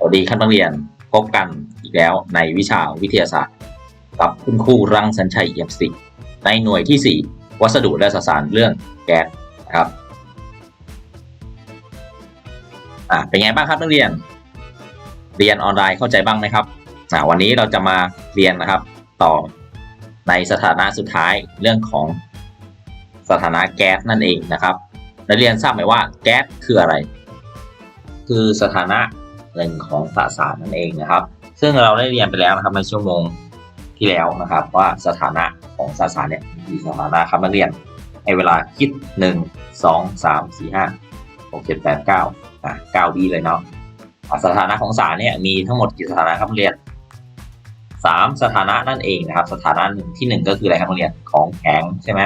สวัสดีครับนักเรียนพบกันอีกแล้วในวิชาวิทยาศาสตร์ กับคุณครูรังสัญชัยเอี่ยมสิในหน่วยที่ 4 วัสดุและสสารเรื่องแก๊สนะครับอ่าเป็นไงบ้างครับนักเรียน เรียนออนไลน์เข้าใจบ้างไหมครับอ่าวันนี้เราจะมาเรียนนะครับต่อในสถานะสุดท้ายเรื่องของสถานะแก๊สนั่นเองนะครับนักเรียนทราบไหมว่าแก๊สคืออะไร คือสถานะ หนึ่งของสสารนั่นเองนะครับ ซึ่งเราได้เรียนไปแล้วนะครับในชั่วโมงที่แล้วนะครับ ว่าสถานะของสสารเนี่ยมีสถานะครับนักเรียนให้เวลาคิด 1 2 3 4 5 6 7 8 9อะ9วิเลยเนาะสถานะของสารเนี่ยมีทั้งหมดกี่สถานะครับนักเรียน 3 สถานะนั่นเองนะครับ สถานะหนึ่งที่ 1 ก็คืออะไรครับนักเรียนของแข็งใช่ไหม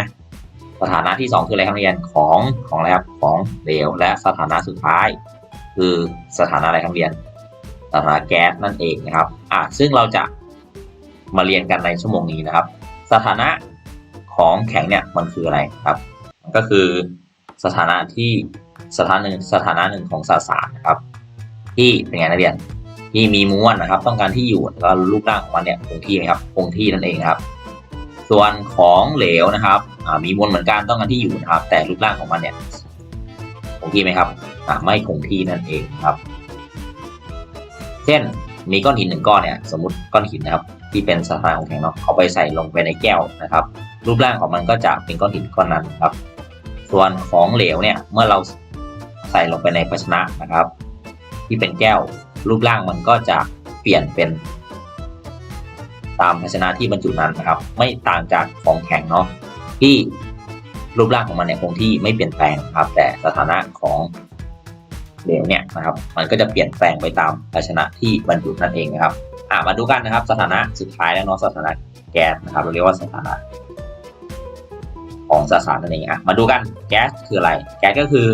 สถานะที่ 2 คืออะไรครับนักเรียนของของอะไรครับของเหลวและสถานะสุดท้าย คือสถานะอะไรครับเรียนสถานะแก๊สนั่นเองนะครับอะซึ่งเราจะมาเรียนกันในชั่วโมงนี้นะครับ สถานะของแข็งเนี่ยมันคืออะไรครับ ก็คือสถานะที่สถานะหนึ่งสถานะหนึ่งของสสารนะครับ ที่เป็นไงนักเรียนที่มีมวลนะครับ ต้องการที่อยู่แล้วรูปร่างของมันเนี่ยคงที่ไหมครับคงที่นั่นเองครับ ส่วนของเหลวนะครับอ่ามีมวลเหมือนกันต้องการที่อยู่นะครับ แต่รูปร่างของมันเนี่ย คงที่ไหมครับอ่าไม่คงที่นั่นเองครับ เช่นมีก้อนหินหนึ่งก้อนเนี่ยสมมติก้อนหินนะครับที่เป็นสถานของแข็งเนาะเอาไปใส่ลงไปในแก้วนะครับ รูปร่างของมันก็จะเป็นก้อนหินก้อนนั้นครับ ส่วนของเหลวเนี่ยเมื่อเราใส่ลงไปในภาชนะนะครับ ที่เป็นแก้ว รูปร่างมันก็จะเปลี่ยนเป็น ตามภาชนะที่บรรจุนั้นนะครับ ไม่ต่างจากของแข็งเนาะที่ รูปร่างของมันเนี่ยคงที่ไม่เปลี่ยนแปลงครับ แต่สถานะของเหลวเนี่ยนะครับ มันก็จะเปลี่ยนแปลงไปตามภาชนะที่บรรจุนั่นเองนะครับอ่ามาดูกันนะครับ สถานะสุดท้ายแล้วเนาะสถานะแก๊สนะครับเราเรียกว่าสถานะของสสารนั่นเองอะมาดูกันแก๊สคืออะไร แก๊สก็คือ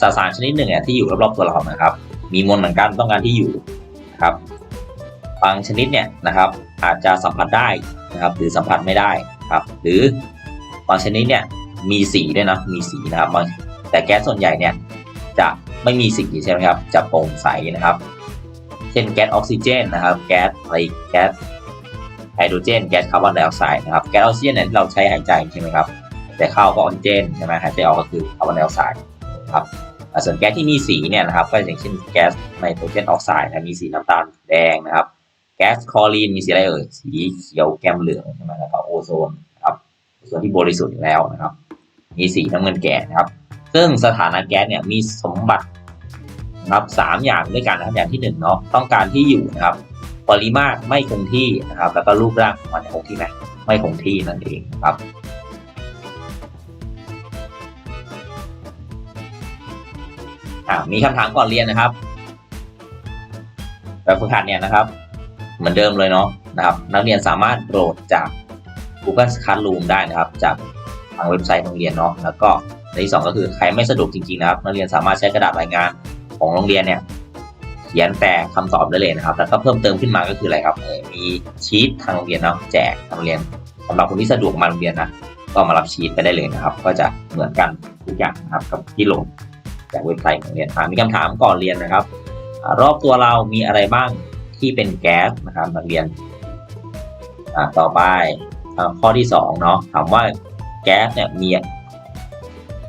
สสารชนิดหนึ่งเนี่ยที่อยู่รอบๆตัวเรานะครับ มีมวลเหมือนกันต้องการที่อยู่นะครับบางชนิดเนี่ยนะครับ อาจจะสัมผัสได้นะครับ หรือสัมผัสไม่ได้ครับ หรือบางชนิดเนี่ย มีสีด้วยนะมีสีนะครับ แต่แก๊สส่วนใหญ่เนี่ยจะไม่มีสีใช่ไหมครับจะโปร่งใสนะครับ เช่นแก๊สออกซิเจนนะครับ แก๊สอะไรแก๊สไฮโดรเจน แก๊สคาร์บอนไดออกไซด์นะครับแก๊สออกซิเจนเนี่ยที่เราใช้หายใจใช่ไหมครับแต่เข้าก็ออกซิเจนใช่ไหมหายใจออกก็คือคาร์บอนไดออกไซด์ครับส่วนแก๊สที่มีสีเนี่ยนะครับก็อย่างเช่นแก๊สไนโตรเจนออกไซด์นะมีสีน้ำตาลแดงนะครับ แก๊สคลอรีนมีสีอะไรเอ่ยสีเขียวแก้มเหลืองใช่ไหมแล้วก็โอโซนนะครับโอโซนที่บริสุทธิ์แล้วนะครับ มีสีน้ำเงินแก่นะครับ ซึ่งสถานะแก๊สเนี่ยมีสมบัตินะครับสามอย่างด้วยกันนะครับอย่างที่หนึ่งเนาะต้องการที่อยู่นะครับ ปริมาตรไม่คงที่นะครับ แล้วก็รูปร่างของมันคงที่ไหมไม่คงที่นั่นเองนะครับมีคำถามก่อนเรียนนะครับแบบฝึกหัดเนี่ยนะครับ เหมือนเดิมเลยเนาะนะครับ นักเรียนสามารถโหลดจาก Google Classroom ได้นะครับ จาก ทางเว็บไซต์โรงเรียนเนาะแล้วก็ในที่สองก็คือใครไม่สะดวกจริงๆนะครับนักเรียนสามารถใช้กระดาษรายงานของโรงเรียนเนี่ยเขียนแต่คำตอบได้เลยนะครับ แล้วก็เพิ่มเติมขึ้นมาก็คืออะไรครับเออมีชีตทางโรงเรียนเนาะแจกทางโรงเรียนสำหรับคนที่สะดวกมาโรงเรียนนะก็มารับชีตไปได้เลยนะครับ ก็จะเหมือนกันทุกอย่างนะครับกับที่ลงจากเว็บไซต์ของเรียนอ่ามีคำถามก่อนเรียนนะครับ รอบตัวเรามีอะไรบ้างที่เป็นแก๊สนะครับนักเรียนต่อไปข้อที่สองเนาะถามว่า แก๊สเนี่ยมี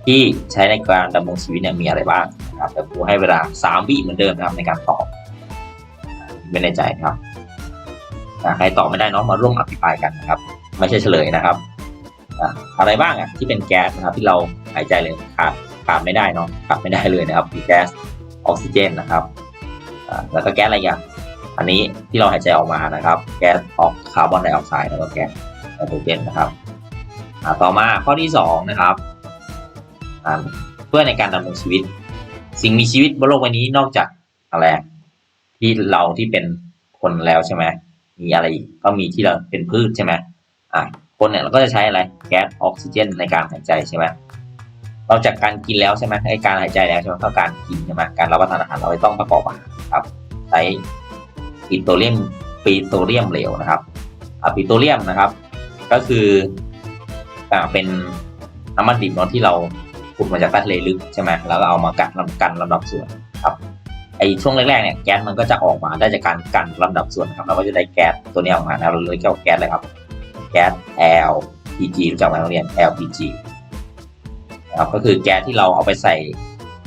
ที่ใช้ในการดำรงชีวิตเนี่ยมีอะไรบ้างนะครับแต่ครูให้เวลาสามวิเหมือนเดิมนะครับในการตอบไม่แน่ใจครับใครตอบไม่ได้เนาะมาร่วมอภิปรายกันนะครับ ไม่ใช่เฉลยนะครับอะไรบ้างอะที่เป็นแก๊สนะครับ ที่เราหายใจเลยขาดขาดไม่ได้เนาะขาดไม่ได้เลยนะครับมีแก๊สออกซิเจนนะครับแล้วก็แก๊สอะไรอย่างอันนี้ที่เราหายใจออกมานะครับ แก๊สออกคาร์บอนไดออกไซด์แล้วก็แก๊สไนโตรเจนนะครับ ต่อมาข้อที่สองนะครับเพื่อในการดำรงชีวิต สิ่งมีชีวิตบนโลกใบนี้นอกจากอะไรที่เราที่เป็นคนแล้วใช่ไหมมีอะไรอีกก็มีที่เราเป็นพืชใช่ไหมอ่าคนเนี่ยเราก็จะใช้อะไรแก๊สออกซิเจนในการหายใจใช่ไหมนอกจากการกินแล้วใช่ไหมไอการหายใจแล้วใช่ไหมก็การกินใช่ไหมการรับประทานอาหารเราต้องประกอบอาหารครับ ใช้ปิโตรเลียมปิโตรเลียมเหลวนะครับอ่าปิโตรเลียมนะครับ ก็คือ อ่าเป็นน้ำมันดิบเนาะที่เราขุดมาจากใต้ทะเลลึกใช่ไหมแล้วเอามากัดลำกันลำดับส่วนครับไอช่วงแรกๆเนี่ยแก๊สมันก็จะออกมาได้จากการกันลำดับส่วนครับเราก็จะได้แก๊สตัวนี้ออกมานะเราเลยเรียกว่าแก๊สเลยครับแก๊ส LPG รู้จักไหมนักเรียน LPG นะครับก็คือแก๊สที่เราเอาไปใส่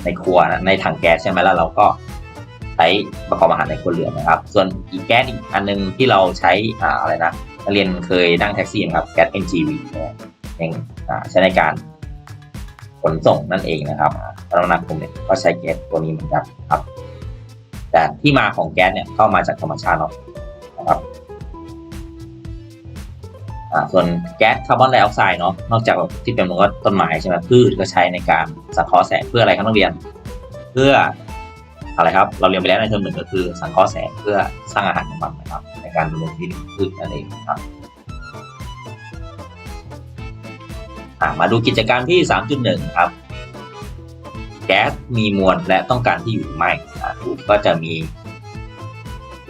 ในครัวนะในถังแก๊สใช่ไหมแล้วเราก็ใช้ประกอบอาหารในครัวเรือนนะครับ ส่วนอีกแก๊สอีกอันนึงที่เราใช้อ่าอะไรนะนักเรียนเคยนั่งแท็กซี่ครับแก๊ส NGV นี่ยเองอ่า ใช้ในการขนส่งนั่นเองนะครับรถนักคมเนี่ยก็ใช้แก๊สตัวนี้เหมือนกันครับ แต่ที่มาของแก๊สเนี่ยเข้ามาจากธรรมชาติเนาะนะครับส่วนแก๊สคาร์บอนไดออกไซด์เนาะนอกจากที่เป็นมันก็ต้นไม้ใช่ไหมพืชก็ใช้ในการสังเคราะห์แสงเพื่ออะไรครับนักเรียน เพื่ออะไรครับ เราเรียนไปแล้วในเทอมหนึ่งก็คือสังเคราะห์แสงเพื่อสร้างอาหารของมันนะครับ ในการดำรงชีวิตพืชนั่นเองครับ มาดูกิจกรรมที่ 3.1 ครับ แก๊สมีมวลและต้องการที่อยู่หรือไม่ก็จะมี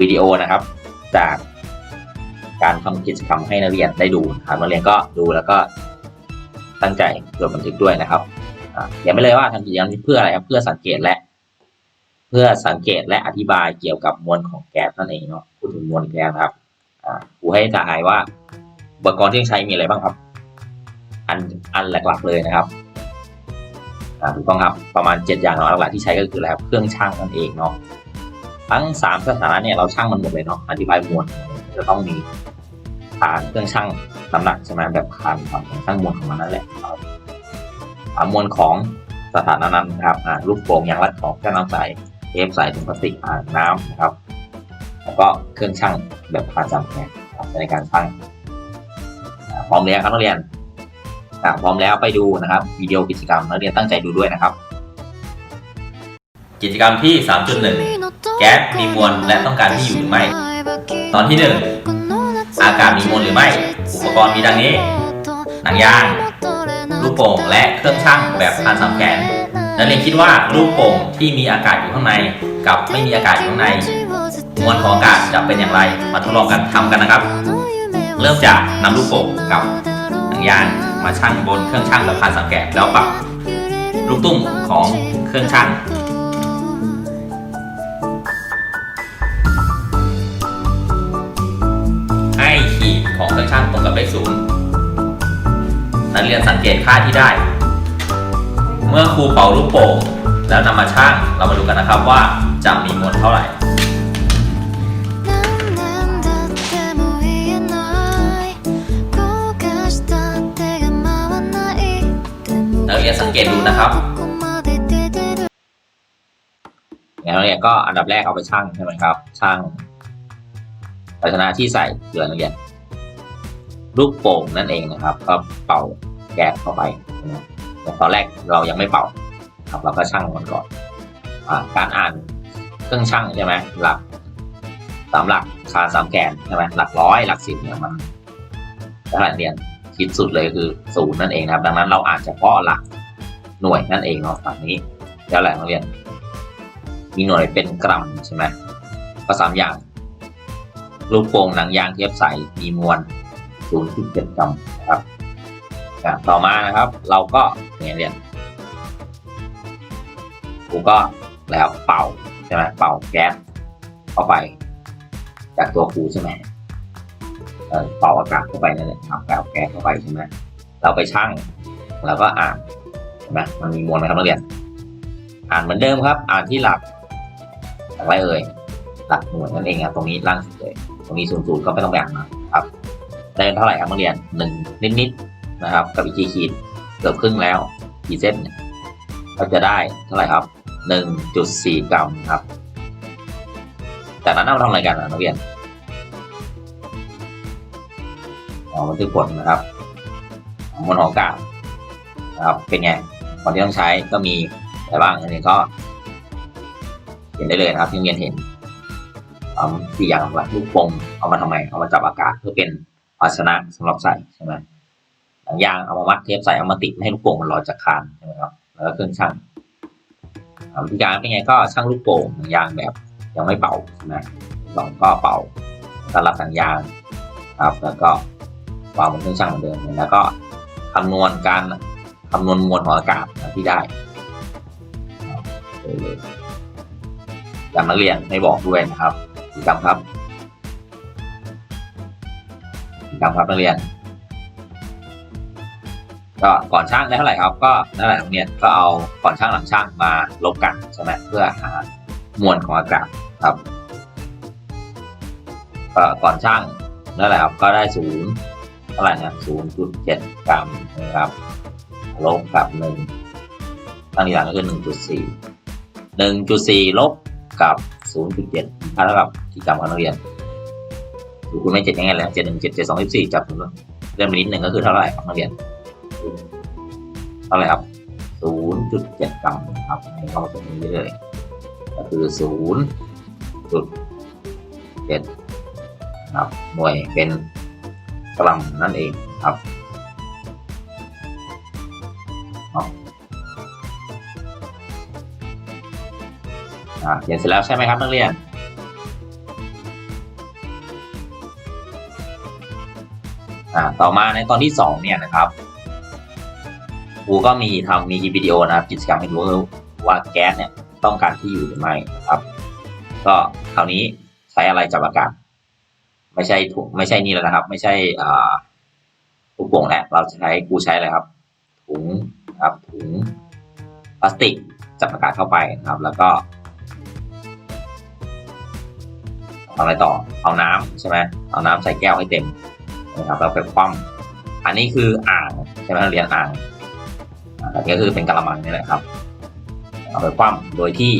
วิดีโอนะครับ จากการทำกิจกรรมให้นักเรียนได้ดูนะครับนักเรียนก็ดูแล้วก็ตั้งใจจดบันทึกด้วยนะครับอ่าเขียนไปเลยว่าทำกิจกรรมนี้เพื่ออะไรครับ เพื่อสังเกตและ เพื่อสังเกตและอธิบายเกี่ยวกับมวลของแก๊สนั่นเองเนาะพูดถึงมวลแก๊สครับครูให้ทายว่าอุปกรณ์ที่ใช้มีอะไรบ้างครับ อันอันหลักๆเลยนะครับถูกต้องครับประมาณ 7 อย่างเนาะหลักๆที่ใช้ก็คืออะไรครับเครื่องช่างนั่นเองเนาะทั้ง 3 สถานะเนี่ยเราช่างมันหมดเลยเนาะอธิบายมวลจะต้องมีฐานเครื่องช่างน้ำหนักใช่ไหมแบบคานของช่างมวลของมันนั่นแหละครับมวลของสถานะนั้นครับอ่าลูกโป่งยางรัดของแก้วน้ำใสเทปใสถุงพลาสติกน้ำนะครับ แล้วก็เครื่องช่างแบบผ่านจำแผงครับในการช่างพร้อมแล้วครับนักเรียน พร้อมแล้วไปดูนะครับวิดีโอกิจกรรมนักเรียนตั้งใจดูด้วยนะครับ กิจกรรมที่ 3.1 แก๊สมีมวลและต้องการที่อยู่หรือไม่ ตอนที่ 1 อากาศมีมวลหรือไม่ อุปกรณ์มีดังนี้ หนังยาง ลูกโป่งและเครื่องชั่งแบบพันสามแขนนักเรียนคิดว่าลูกโป่งที่มีอากาศอยู่ข้างใน กับไม่มีอากาศอยู่ข้างใน มวลของอากาศจะเป็นอย่างไร มาทดลองกันทำกันนะครับ เริ่มจากนำลูกโป่งกับหนังยาง มาชั่งบนเครื่องชั่งแบบพันสามแขนแล้วปรับลูกตุ้มของเครื่องชั่งให้ขีดของเครื่องชั่งตรงกับเลขศูนย์นักเรียนสังเกตค่าที่ได้ เมื่อครูเป่าลูกโป่งแล้วนำมาชั่งเรามาดูกันนะครับว่าจะมีมวลเท่าไหร่ เรียสังเกตดูนะครับงั้นนักเรียนก็อันดับแรกเอาไปชั่งใช่ไหมครับชั่งภาชนะที่ใส่เกลือนักเรียนลูกโป่งนั่นเองนะครับ ก็เป่าแก๊สเข้าไปแต่ตอนแรกเรายังไม่เป่า ครับเราก็ชั่งมันก่อนอการอ่านเครื่องชั่งใช่ไหมหลักสามหลักคาสามแกนใช่ไหมหลักร้อยหลักสิบเนี่ยมันถ้าเรียนคิดสุดเลยคือศูนย์นั่นเองนะครับ ดังนั้นเราอ่านเฉพาะหลัก หน่วยนั่นเองเนาะฝั่งนี้แล้วแหละนักเรียน มีหน่วยเป็นกรัมใช่ไหมก็สามอย่าง ลูกโป่งหนังยางเทียบใสมีมวล 0.7 กรัมนะครับต่อมานะครับ เราก็เนี่ยเรียนครูก็แล้วเป่าใช่ไหมเป่าแก๊สเข้าไป จากตัวครูใช่ไหมเออเป่าอากาศเข้าไปนั่นแหละเอาเป่าแก๊สเข้าไปใช่ไหมเราไปชั่งเราก็อ่าน นไหมมันมีมวลไหมครับนักเรียน อ่านเหมือนเดิมครับ อ่านที่หลักอะไรเอ่ยหลักหน่วยนั่นเองครับตรงนี้ล่างสุดเลยตรงนี้ศูนย์ศูนย์ก็ไม่ต้องแบ่งนะครับได้เท่าไหร่ครับนักเรียนหนึ่งนิดๆนะครับ กับอีกกี่ขีดเกือบครึ่งแล้วกี่เส้นเนี่ยก็จะได้เท่าไหร่ครับหนึ่งจุดสี่กรัมครับจากนั้นเราทำอะไรกันนะนักเรียนอ๋อบันทึกผลนะครับมวลของอากาศนะครับเป็นไง ก่อนที่ต้องใช้ก็มีอะไรบ้างอันนี้ก็เห็นได้เลยนะครับที่เรียนเห็นเอาสี่อย่างหลักลูกปงเอามาทำไมเอามาจับอากาศเพื่อเป็นภาชนะสำหรับใส่ใช่ไหมหนังยางเอามามัดเทปใส่เอามาติดให้ลูกโป่งมันลอยจากคานใช่ไหมครับแล้วก็เครื่องช่างวิธีการเป็นไงก็ช่างลูกโป่งหนังยางแบบยังไม่เป่าใช่ไหมลองก็เป่าสลับหนังยางครับแล้วก็วางบนเครื่องช่างเหมือนเดิมแล้วก็คำนวณการ คำนวณมวลของอากาศที่ได้จำนักเรียนไม่บอกด้วยนะครับกิจกรรมครับกิจกรรมครับนักเรียน ก็ก่อนช่างได้เท่าไหร่ครับ ก็นั่นแหละนักเรียนก็เอาก่อนช่างหลังช่างมาลบกันใช่ไหมเพื่อหามวลของอากาศครับก็ก่อนช่างนั่นแหละครับก็ได้ศูนย์เท่าไหร่นะศูนย์จุดเจ็ดกรัมนะครับ ลบกับหนึ่งตั้งทีหลังก็คือหนึ่งจุดสี่หนึ่งจุดสี่ลบกับศูนย์จุดเจ็ดเท่ากับกี่กรัมครับนักเรียนดูคุณไม่เจ็ดยังไงเลยเจ็ดหนึ่งเจ็ดเจ็ดสองสิบสี่จับเริ่มไปนิดหนึ่งก็คือเท่าไหร่ครับนักเรียนเท่าไหร่ครับศูนย์จุดเจ็ดกรัมครับให้เข้าตรงนี้เลย ก็คือศูนย์จุดเจ็ดครับหน่วยเป็นกรัมนั่นเองครับ อ่าเขียนเสร็จแล้วใช่ไหมครับนักเรียน อ่าต่อมาในตอนที่สองเนี่ยนะครับครูก็มีทำมีวิดีโอนะครับกิจกรรมให้ดูว่าแก๊สเนี่ยต้องการที่อยู่หรือไม่นะครับ ก็คราวนี้ใช้อะไรจับอากาศไม่ใช่ถุงไม่ใช่นี่แล้วนะครับ ไม่ใช่อ่าลูกโป่งแล้วเราใช้ครูใช้อะไรครับ ถุงครับถุงพลาสติกจับอากาศเข้าไปนะครับ แล้วก็ำอะไรต่อ เอาน้ำใช่ไหมเอาน้ำใส่แก้วให้เต็มนะครับแล้วไปคว่ำอันนี้คืออ่างใช่ไหมเรียนอ่างอ่ก็คือเป็นกระมังนี่แหละครับ เอาไปคว่ำโดยที่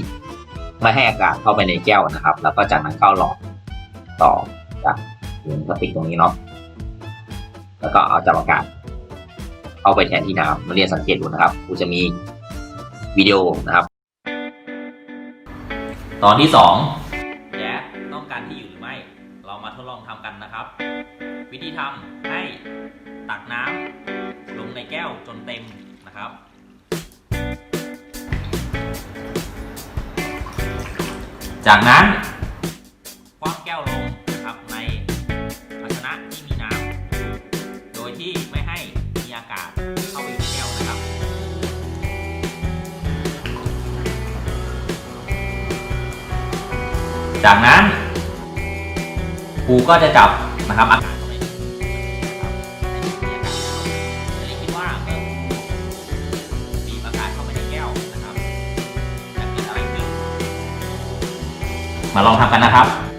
ไม่ให้อากาศเข้าไปในแก้วนะครับ แล้วก็จากนั้นเข้าหลอดต่อจากถุงพลาสติกตรงนี้เนาะแล้วก็เอาจับอากาศเข้าไปแทนที่น้ำมาเรียนสังเกตดูนะครับกูจะมีวิดีโอนะครับ ตอนที่สอง ครับ วิธีทำให้ตักน้ำลงในแก้วจนเต็มนะครับจากนั้นคว่ำแก้วลงนะครับในภาชนะที่มีน้ำโดยที่ไม่ให้มีอากาศเข้าไปในแก้วนะครับ จากนั้นครูก็จะจับ นะครับอากาศเข้าไปนะครับให้มีอากาศเข้าเลยคิดว่าเมื่อบีบอากาศเข้าไปในแก้วนะครับจะเกิดอะไรขึ้นมาลองทำกันนะครับ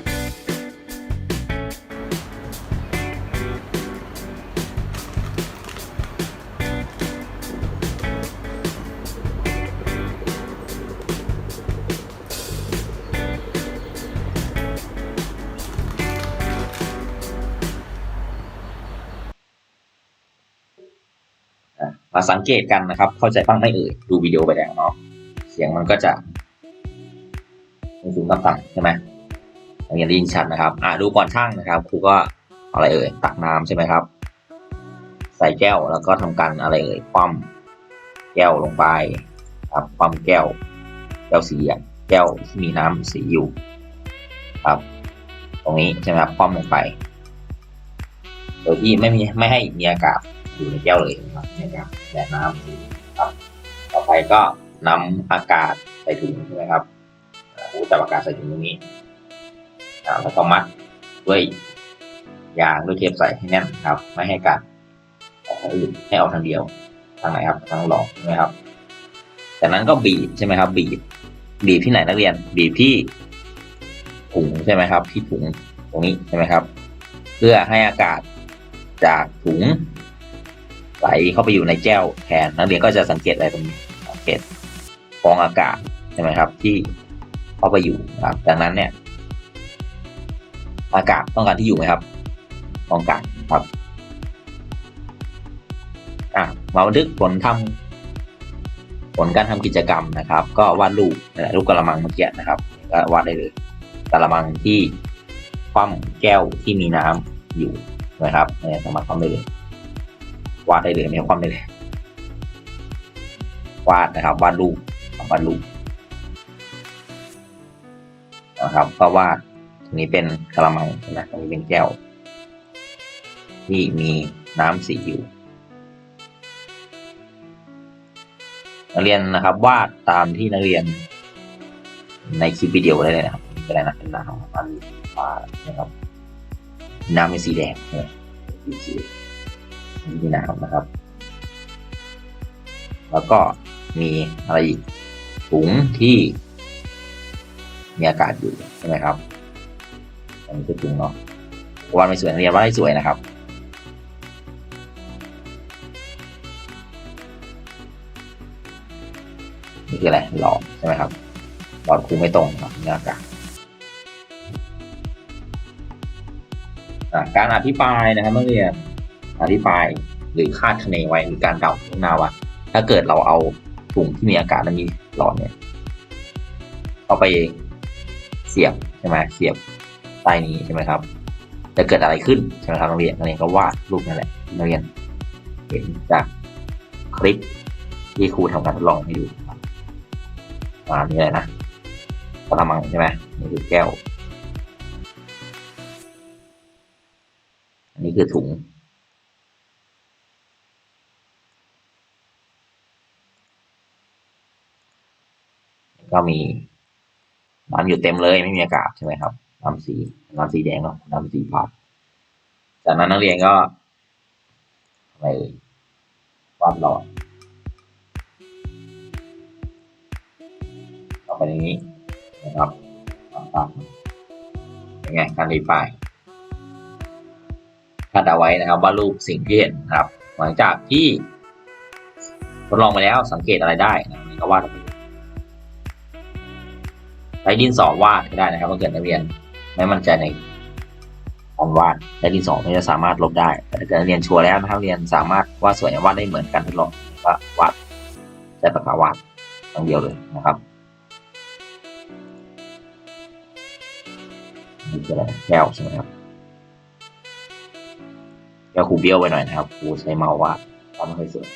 สังเกตกันนะครับ เข้าใจบ้างไหมเอ่ยดูวิดีโอไปแล้วเนาะเสียงมันก็จะสูงต่ำๆใช่ไหมอย่างนี้ได้ยินชัดนะครับ อ่าดูก่อนช่างนะครับครูก็อะไรเอ่ยตักน้ำใช่ไหมครับ ใส่แก้วแล้วก็ทำการอะไรเอ่ยคว่ำแก้วลงไปครับคว่ำแก้ว แก้วสีอะแก้วที่มีน้ำสีอยู่ครับ ตรงนี้ใช่ไหมครับคว่ำลงไปโดยที่ไม่มีไม่ให้มีอากาศ อยู่ในแก้วเลยนะครับในอากาศและน้ำครับ ต่อไปก็นำอากาศใส่ถุงใช่ไหมครับอ่าหูจับอากาศใส่ถุงตรงนี้แล้วก็มัดด้วยยางด้วยเทปใส่ให้แน่นครับ ไม่ให้กาศออกทางอื่นให้ออกทางเดียว ทางไหนครับทางหลอกใช่ไหมครับ จากนั้นก็บีบใช่ไหมครับ บีบ บีบที่ไหนนักเรียน บีบที่ถุงใช่ไหมครับ ที่ถุงตรงนี้ใช่ไหมครับ เพื่อให้อากาศจากถุง ไหลเข้าไปอยู่ในแก้วแทนนักเรียนก็จะสังเกตอะไรตรงนี้สังเกตฟองอากาศใช่ไหมครับ ที่เข้าไปอยู่ครับดังนั้นเนี่ย อากาศต้องการที่อยู่ไหมครับต้องการครับอะมาบันทึกผลทำผลการทำกิจกรรมนะครับ ก็วาดรูปนั่นแหละรูปกระมังเมื่อกี้นะครับก็วาดได้เลยกระมังที่คว่ำแก้วที่มีน้ำอยู่นะครับเนี่ยสามารถคว่ำได้เลย วาดได้เลยไม่ต้องคว่ำได้เลยวาดนะครับวาดรูปวาดรูปนะครับก็วาดตรงนี้เป็นกระมังใช่ไหมตรงนี้เป็นแก้ว ที่มีน้ำสีอยู่นักเรียนนะครับ วาดตามที่นักเรียน ในคลิปวิดีโอได้เลยนะครับนี่ก็ได้นะเป็นน้ำของมันฟ้านะครับ น้ำเป็นสีแดงใช่ไหมสีนี่ คือน้ำนะครับ แล้วก็มีอะไรอีกถุงที่ มีอากาศอยู่ใช่ไหมครับอันนี้คือถุงเนาะวาดไม่สวยนักเรียนว่าดให้สวยนะครับนี่คืออะไรหลอดใช่ไหมครับหลอดคูไม่ตรงครับมีอากาศการอธิบายนะครับนักเรียน อธิบายหรือคาดคะเนไว้หรือการเดาล่วงหน้าว่าถ้าเกิดเราเอาถุงที่มีอากาศและมีหลอดเนี่ยเอาไปเสียบใช่ไหมเสียบใต้นี้ใช่ไหมครับ จะเกิดอะไรขึ้นใช่ไหมครับนักเรียนนักเรียนก็วาดรูปนั่นแหละนักเรียน เห็นจากคลิปที่ครูทำการทดลองให้ดูอ่านี่อะไรนะกระมังใช่ไหมนี่คือแก้ว อันนี้คือถุง ก็มีน้ำอยู่เต็มเลยไม่มีอากาศใช่ไหมครับน้ำสีน้ำสีแดงเนาะน้ำสีฟ้าจากนั้นนักเรียนก็อะไรเอ่ยวาดหลอดต่อไปอย่างนี้นะครับตามเป็นไงการดีไฟคาดเอาไว้นะครับว่ารูปสิ่งที่เห็นนะครับ หลังจากที่ทดลองไปแล้วสังเกตอะไรได้นะก็วาดออกไป ช้ดินสอวาดก็ได้นะครับถ้าเกิดนักเรียนไม่มั่นใจในการวาดใช้ดินสอไม่จะสามารถลบได้แต่ถ้าเกิดนักเรียนชัวร์แล้วนะครับเรียนสามารถวาดสวยวาดได้เหมือนกันทดลองว่าวาดใช้ปากกาวาดทั้งเดียวเลยนะครับนี่คืออะไรแก้วใช่ไหมครับแก้วครูเบี้ยวไปหน่อยนะครับครูใช้เมาส์วาดทำไม่ค่อยสวย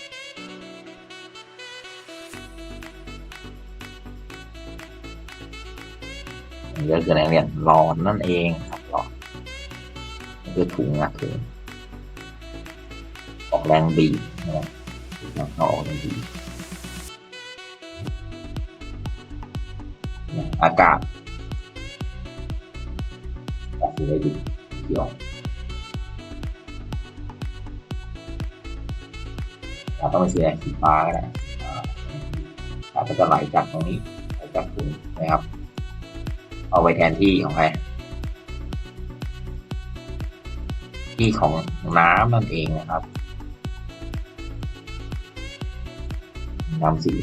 ก็คืออะไรเนี่ยหลอดนั่นเองครับหลอดนี่คือถุงอะถุงออกแรงบีบนะครับออกแรงบีบอากาศออกสีได้ดีเขียวเราต้องไปสีแดงสีฟ้าก็ได้อาอากาศก็จะไหลจากตรงนี้ไหลจากถุงนะครับ เอาไว้แทนที่ของใครที่ของน้ำนั่นเองนะครับ น้ำสี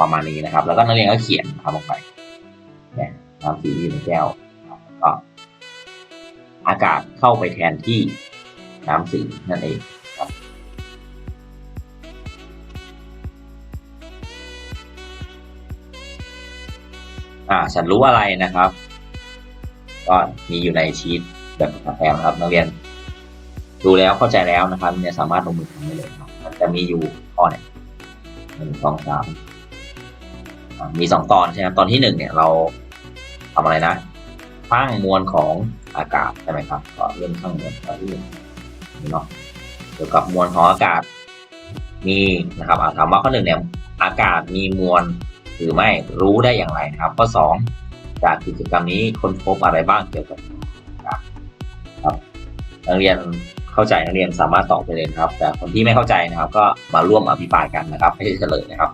ประมาณนี้นะครับ แล้วก็นักเรียนก็เขียนทำลงไปเนี่ยน้ำสีอยู่ในแก้วก็อากาศเข้าไปแทนที่น้ำสีนั่นเอง อ่าฉันรู้อะไรนะครับ ก็มีอยู่ในชีตแบบภาษาแปลนะครับนักเรียนดูแล้วเข้าใจแล้วนะครับเนี่ยสามารถลงมือทำได้เลยครับมันจะมีอยู่ข้อเนี่ยหนึ่งสองสามมีสองตอนใช่ไหมตอนที่หนึ่งเนี่ยเราทำอะไรนะสร้างมวลของอากาศใช่ไหมครับ ก็เริ่มสร้างมวลตอนที่หนึ่งนี่เนาะเกี่ยวกับมวลของอากาศมีนะครับถามว่าข้อหนึ่งเนี่ยอากาศมีมวล หรือไม่รู้ได้อย่างไรนะครับ ข้อสองจากกิจกรรมนี้ค้นพบอะไรบ้างเกี่ยวกับครับนักเรียนเข้าใจนักเรียนสามารถตอบไปเลยครับ แต่คนที่ไม่เข้าใจนะครับ ก็มาร่วมอภิปรายกันนะครับให้เฉลยนะครับ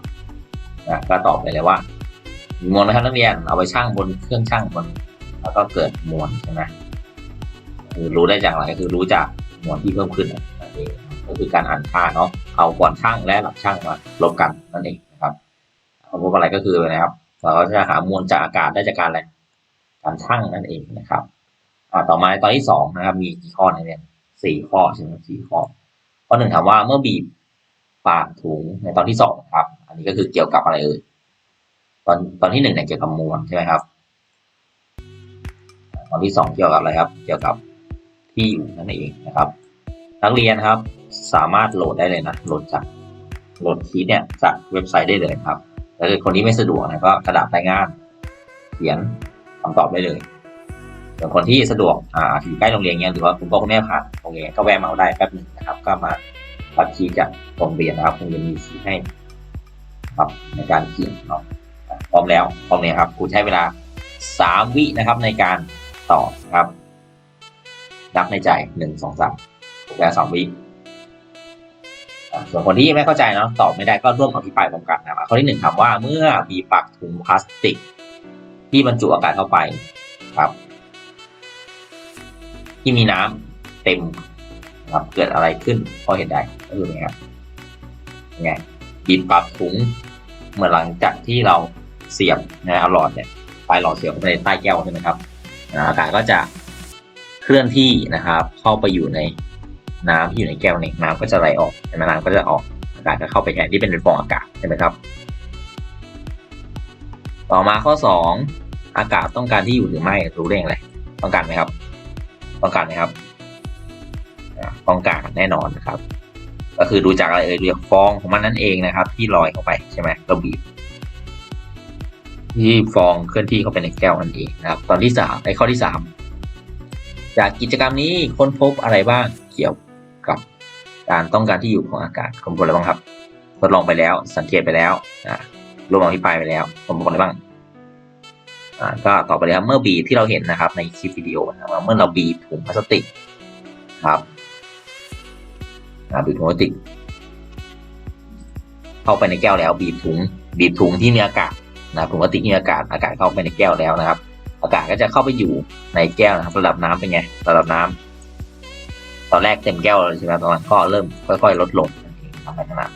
นะก็ตอบไปเลยว่ามีมวลนะครับนักเรียนเอาไปชั่งบนเครื่องชั่งบน แล้วก็เกิดมวลใช่ไหมคือรู้ได้จากอะไรก็คือรู้จากมวลที่เพิ่มขึ้นนั่นเองก็คือการอ่านค่าเนาะเอาก่อนชั่งและหลังชั่งมาลบกันนั่นเอง นะครับองพวกอะไรก็คือนะครับ เราก็จะหามวลจากอากาศได้จากการอะไรการชั่งนั่นเองนะครับอ่าต่อมาตอนที่สองนะครับ มีกี่ข้อเนี่ยสี่ข้อใช่ไหมสี่ข้อข้อหนึ่งถามว่าเมื่อบีบปากถุงในตอนที่สองครับ อันนี้ก็คือเกี่ยวกับอะไรเอ่ยตอนตอนที่หนึ่งเนี่ยเกี่ยวกับมวลใช่ไหมครับ ตอนที่สองเกี่ยวกับอะไรครับ เกี่ยวกับที่อยู่นั่นเองนะครับ นักเรียนครับ สามารถโหลดได้เลยนะโหลดจากโหลดคีย์เนี่ยจากเว็บไซต์ได้เลยครับ ถ้าเกิดคนที่ไม่สะดวกนะก็กระดาษรายงาน เขียนคำตอบได้เลยส่วนคนที่สะดวกอ่าอยู่ใกล้โรงเรียนเงี้ยหรือว่าคุณพ่อคุณแม่ผ่านโรงเรียนก็แวะมาเอาได้แป๊บหนึ่งนะครับ ก็มาตัดคีย์จากโรงเรียนนะครับโรงเรียนมีคีให้ครับในการเขียนเนาะพร้อมแล้วพร้อมเลยครับครูใช้เวลาสามวินะครับในการตอนะครับนับในใจหนึ่งสองสามเวลาสามวิ ส่วนคนที่ไม่เข้าใจเนาะตอบไม่ได้ก็ร่วมอภิปรายพร้อมกันนะครับข้อที่หนึ่งถามว่าเมื่อมีปักถุงพลาสติก ที่บรรจุอากาศเข้าไปครับ ที่มีน้ำเต็มครับเกิดอะไรขึ้นเพราะเหตุใดก็คือไงครับไงบีบปรับถุงเมื่อหลังจากที่เราเสียบนะเอาหลอดเนี่ยปลายหลอดเสียบเข้าไปในใต้แก้วใช่ไหมครับอากาศก็จะเคลื่อนที่นะครับ เข้าไปอยู่ใน น้ำที่อยู่ในแก้วนี่น้ำก็จะไหลออกใช่ไหมน้ำก็จะออกอากาศก็เข้าไปแทนที่เป็นฟองอากาศใช่ไหมครับ ต่อมาข้อสองอากาศต้องการที่อยู่หรือไม่รู้ได้อย่างไรต้องการไหมครับ ต้องการไหมครับต้องการแน่นอนนะครับ ก็คือดูจากอะไรเอ่ยดูจากฟองของมันนั่นเองนะครับ ที่ลอยเข้าไปใช่ไหมเราบีบที่ฟองเคลื่อนที่เข้าไปในแก้วนั่นเองนะครับ ตอนที่สามในข้อที่สามจากกิจกรรมนี้ค้นพบอะไรบ้างเกี่ยว กับการต้องการที่อยู่ของอากาศค้นพบอะไรบ้างครับ ทดลองไปแล้ว สังเกตไปแล้วอ่ารวมอภิปรายไปแล้วค้นพบอะไรบ้างอ่าก็ต่อไปเลยครับเมื่อบีที่เราเห็นนะครับในคลิปวิดีโอนะว่าเมื่อเราบีถุงพลาสติกครับอ่าบีบถุงพลาสติก เข้าไปในแก้วแล้ว บีบถุง บีบถุงที่มีอากาศนะถุงพลาสติกมีอากาศอากาศเข้าไปในแก้วแล้วนะครับ อากาศก็จะเข้าไปอยู่ในแก้วนะครับ ระดับน้ำเป็นไงระดับน้ำ ตอนแรกเต็มแก้วเลยใช่ไหมตอนหลังก็เริ่มค่อยๆลดลงนั่นเองครับในขณะ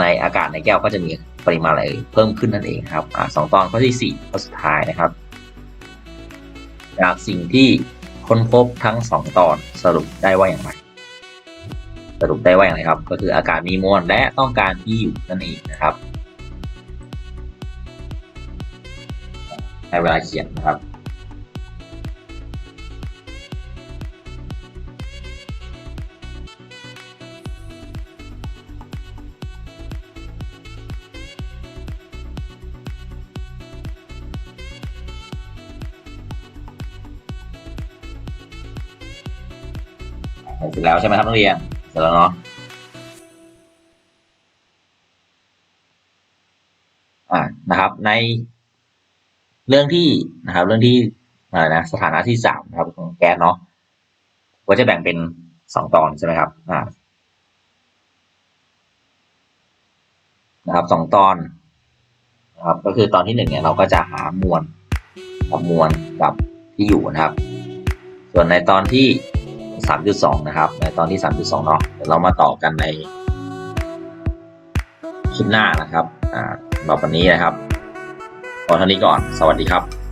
ในอากาศในแก้วก็จะมีปริมาณอะไรเพิ่มขึ้นนั่นเองครับอสองตอนข้อที่สี่ข้อสุดท้ายนะครับ จากสิ่งที่ค้นพบทั้งสองตอนสรุปได้ว่าอย่างไรสรุปได้ว่าอย่างไรครับ ก็คืออากาศมีมวลและต้องการที่อยู่นั่นเองนะครับในเวลาเขียนนะครับ เสร็จแล้วใช่ไหมครับนักเรียน เสร็จแล้วเนาะอ่านะครับ ในเรื่องที่นะครับ เรื่องที่อะไรนะสถานะที่สามนะครับของแก๊สเนาะก็จะแบ่งเป็นสองตอนใช่ไหมครับอ่านะครับสองตอนนะครับ ก็คือตอนที่หนึ่งเนี่ยเราก็จะหามวลกับมวลกับที่อยู่นะครับ ส่วนในตอนที่ 3.2 นะครับ ในตอนที่ 3.2 เนาะเดี๋ยวเรามาต่อกันในคลิปหน้านะครับ อ่าสำหรับวันนี้นะครับพอเท่านี้ก่อน สวัสดีครับ